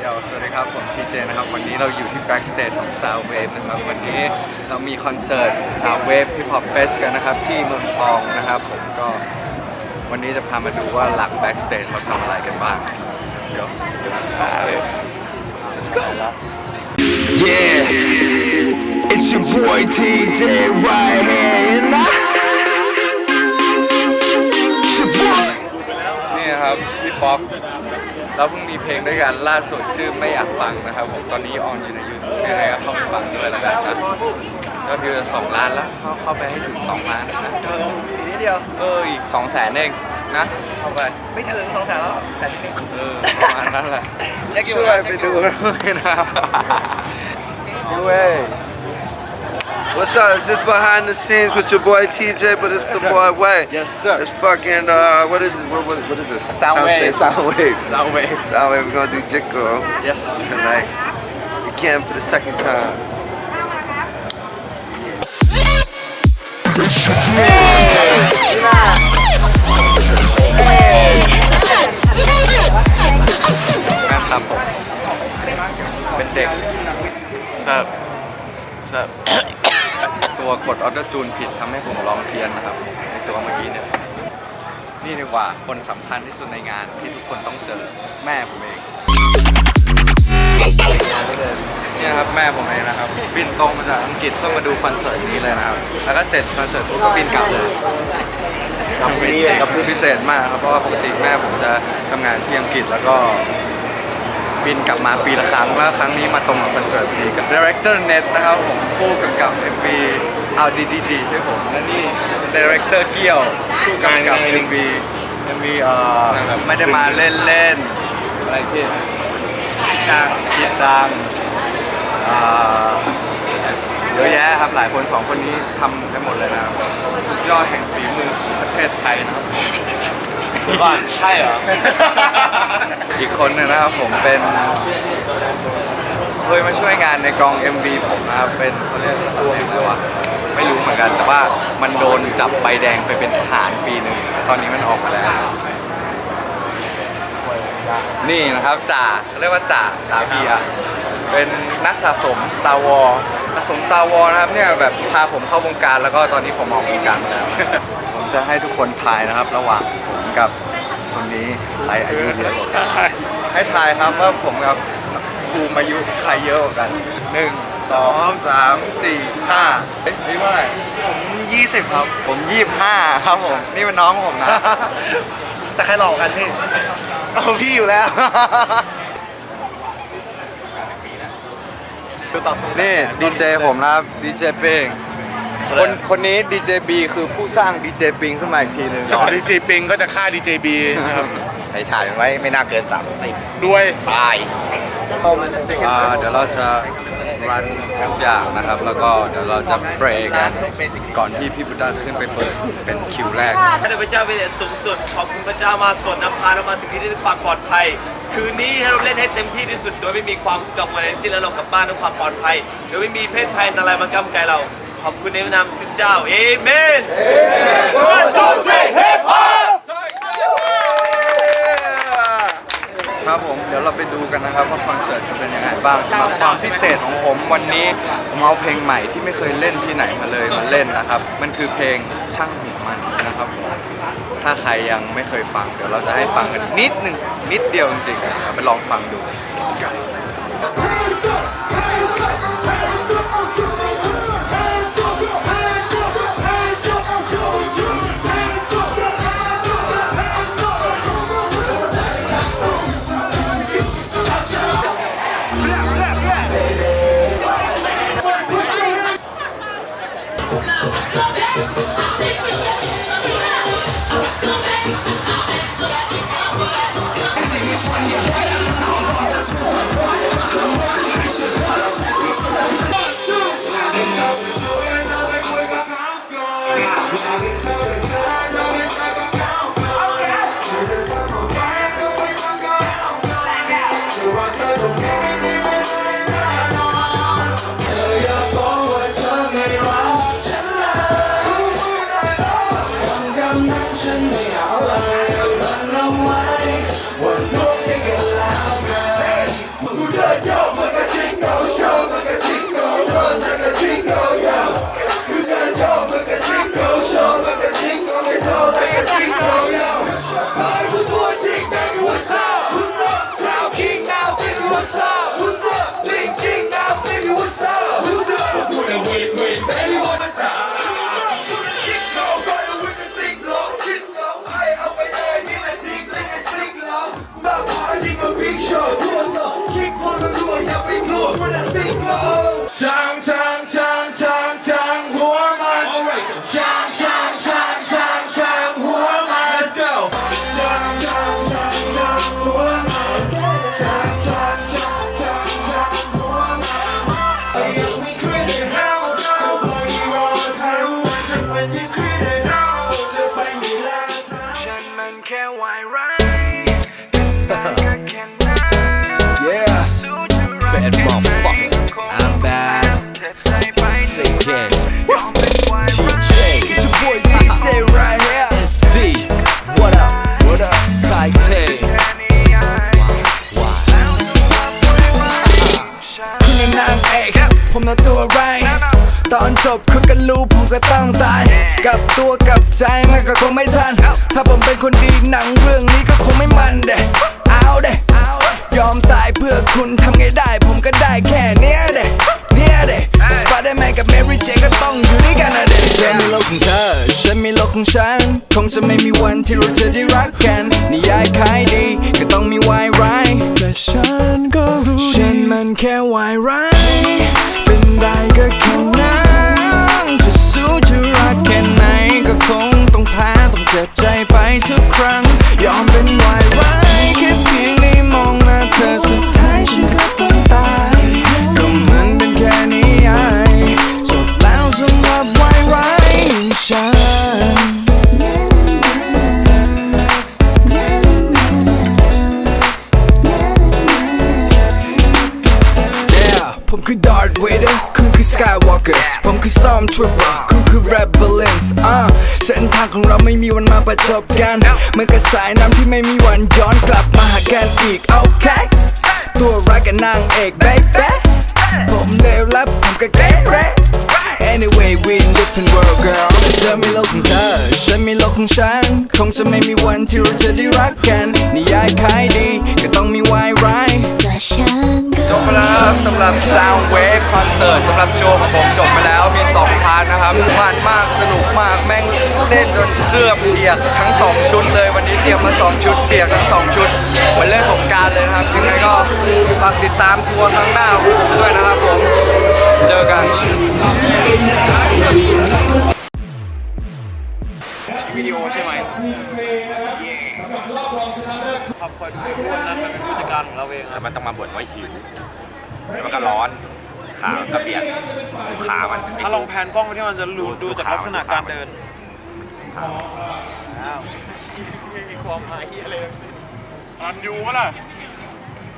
เดี๋ยวสวัสดีครับ ผมทีเจนะครับ วันนี้เราอยู่ที่ backstage ของ Soundwave นะครับ วันนี้เรามีคอนเสิร์ต Soundwave Hip Hop Fest กันนะครับ ที่เมืองทองนะครับ ผมก็วันนี้จะพามาดูว่าหลัง backstage เขาทำอะไรกันบ้าง let's go let's go Yeah, it's your boy TJ right here, and I. It's your boy. นี่นะครับพี่ป๊อก เราเพิ่งมีเพลงด้วยกันล่าสุดชื่อไม่อยากฟังนะครับผมตอนนี้ออนอยู่ใน YouTube ยังไงก็เข้าไปฟังด้วยแล้วกันนะก็คือ 2 ล้านแล้วเข้าเข้าไปให้ถึง 2 ล้านนะเอออีกนิดเดียว เอออีก2 0 0แสนเองนะเข้าไปไม่ถึงสองแสนแล้วแสนนิดนึงเออประมาณนั้นแหละเช็คอยู่ช่วยนะไปเช็คอยู่ดูด้วยนะครับด้วย What's up? Is this behind the scenes with your boy TJ? But it's the boy Way. Yes, sir. It's fucking uh, what is it? What, what, what is this? Soundwave. Soundwave. Soundwave. Soundwave. We're gonna do Jiko. Yes. Tonight, again for the second time. Hey. Hey. Hey. What's up? What's up? ตัวกดออโต้จูนผิดทำให้ผมร้องเพี้ยนนะครับในตัวเมื่อกี้เนี่ยนี่ดีกว่าคนสำคัญที่สุดในงานที่ทุกคนต้องเจอแม่ผมเองเนี่ยครับแม่ผมเองนะครับบินตรงมาจากอังกฤษเพื่อมาดูคอนเสิร์ตนี้เลยนะครับแล้วก็เสร็จคอนเสิร์ตปุ๊บก็บินกลับเลยกับกับคือพิเศษมากครับเพราะว่าปกติแม่ผมจะทำงานที่อังกฤษแล้วก็ บินกลับมาปีละครั้งว่าครั้งนี้มาตรงกับคอนเสิร์ตพอดีกับ Director Net นะครับผมคู่กำกับ MV เอาดีดีดีด้วยผมและนี่ Director เกี่ยวคู่กำกับ MV MV เอ่อไม่ได้มาเล่นเล่นๆอะไรที่ดังคิดดังอ่าเยอะแยะครับหลายคนสองคนนี้ทำกันหมดเลยนะครับสุดยอดแห่งฝีมือของประเทศไทยนะครับ ก่อนใช่เหรอ อีกคนหนึงนะครับผมเป็นเคยมาช่วยงานในกอง MV ผมนะครับเป็นเขาเรียกตัวอะไรวะไม่รู้เหมือนกัน แต่ว่ามันโดนจับใบแดงไปเป็นทหารปีหนึ่งแต่ตอนนี้มันออกมาแล้ว นี่นะครับจ่าเขาเรียกว่าจ่าจ่าเบียร์เป็นนักสะสม Star Wars สะสม Star Wars นะครับเนี่ยแบบพาผมเข้าวงการแล้วก็ตอนนี้ผมออกวงการมาแล้ว ผมจะให้ทุกคนทายนะครับ ระหว่างผมกับ คนนี้ใครอายุเยอะกว่ากันให้ทายครับว่าผมกับภูมิอายุใครเยอะกว่ากันหนึ่งสองสามสี่ห้าเฮ้ยนี่ว่าผมยี่สิบครับ ผมยี่สิบห้าครับผม นี่เป็นน้องผมนะ แต่ใครหลอกกันพี่ เอาพี่อยู่แล้วดูตอบถูกนี่ดีเจผมนะครับดีเจปิง คนคนนี้ดีเจบีคือผู้สร้างดีเจปิงขึ้นมาอีกทีหนึ่งอ๋อดีเจปิงก็จะฆ่าดีเจบีนะครับใส่ถ่ายไว้ไม่น่าเกินสามสิบด้วยตายเดี๋ยวเราจะรันทุกอย่างนะครับ แล้วก็เดี๋ยวเราจะเพลงกันก่อนที่พี่บุตรจะขึ้นไปเปิดเป็นคิวแรกข้าแต่พระเจ้าเป็นสูงสุดขอบคุณพระเจ้ามาสปอร์ตนำพาเรามาถึงที่นี่ด้วยความปลอดภัย คืนนี้ให้เราเล่นให้เต็มที่ที่สุด โดยไม่มีความกังวลทั้งสิ้นแล้วเรากลับบ้านด้วยความปลอดภัยโดยไม่มีเพศภัยอันตรายมากำไกลเรา ขอบคุณในนามพระเจ้าเอเมนครับผมเดี๋ยวเราไปดูกันนะครับว่าคอนเสิร์ตจะเป็นยังไงบ้างสำหรับความพิเศษของผมวันนี้ผมเอาเพลงใหม่ที่ไม่เคยเล่นที่ไหนมาเลยมาเล่นนะครับ มันคือเพลงช่างหัวมันนะครับผมถ้าใครยังไม่เคยฟังเดี๋ยวเราจะให้ฟังกันนิดหนึ่งนิดเดียวจริงๆเอาไปลองฟังดู Let's go Okay. It's your boy TJ right here. ST, what up? What up? Titan. คุณนางเอกผมน่ะตัวไร ตอนจบคือก็รู้ผมก็ต้องตาย กับตัวกับใจมันก็คงไม่ทัน ถ้าผมเป็นคนดีหนังเรื่องนี้ก็คงไม่มันเด้เอาเด้ยอมตายเพื่อคุณทำไงได้ ของฉัน คงจะไม่มีวันที่เราจะได้รักกัน นิยายขายดีก็ต้องมีวายร้ายแต่ฉันก็รู้ฉันมันแค่วายร้าย เป็นได้ก็แค่นั้น คือ Stormtrooper คุณคือ Rebellions อ่าเส้นทางของเราไม่มีวันมาประจบกันเหมือนกับสายน้ำที่ไม่มีวันย้อนกลับมาหากันอีกโอเคตัวรักกับนางเอก baby ผมเลวและผมก็เกเร Anyway we in different world girl เธอมีโลกของเธอฉันมีโลกของฉัน คงจะไม่มีวันที่เราจะได้รักกัน นิยายขายดีก็ต้องมีวายร้ายจบไปแล้วนะครับสำหรับ Sound Wave Concert สำหรับโชว์ของผม ครับมันมากสนุกมากแม่งเล่นจนเสื้อเปียกทั้ง 2 ชุดเลยวันนี้เตรียมมา 2 ชุดเปียกทั้ง 2 ชุดเหมือนเล่นสงกรารเลยนะครับยังไงก็ฝากติดตามทัวร์ครั้งหน้าของผมด้วยนะครับผมเจอกันวิดีโอใช่ไหมขอบคนเป็นผู้นั้นมันเป็นผู้จัดการของเราเองแต่มันต้องมาบ่นว่าหิวแล้วมันก็ร้อน ขาก็เปียกดูขามันไถ้าลองแพนกล้องไปที่มันจะรู้ดูจากลักษณะการเดินอ้าวไม่มีความหมายอะไรเลยอันยูปะล่ะ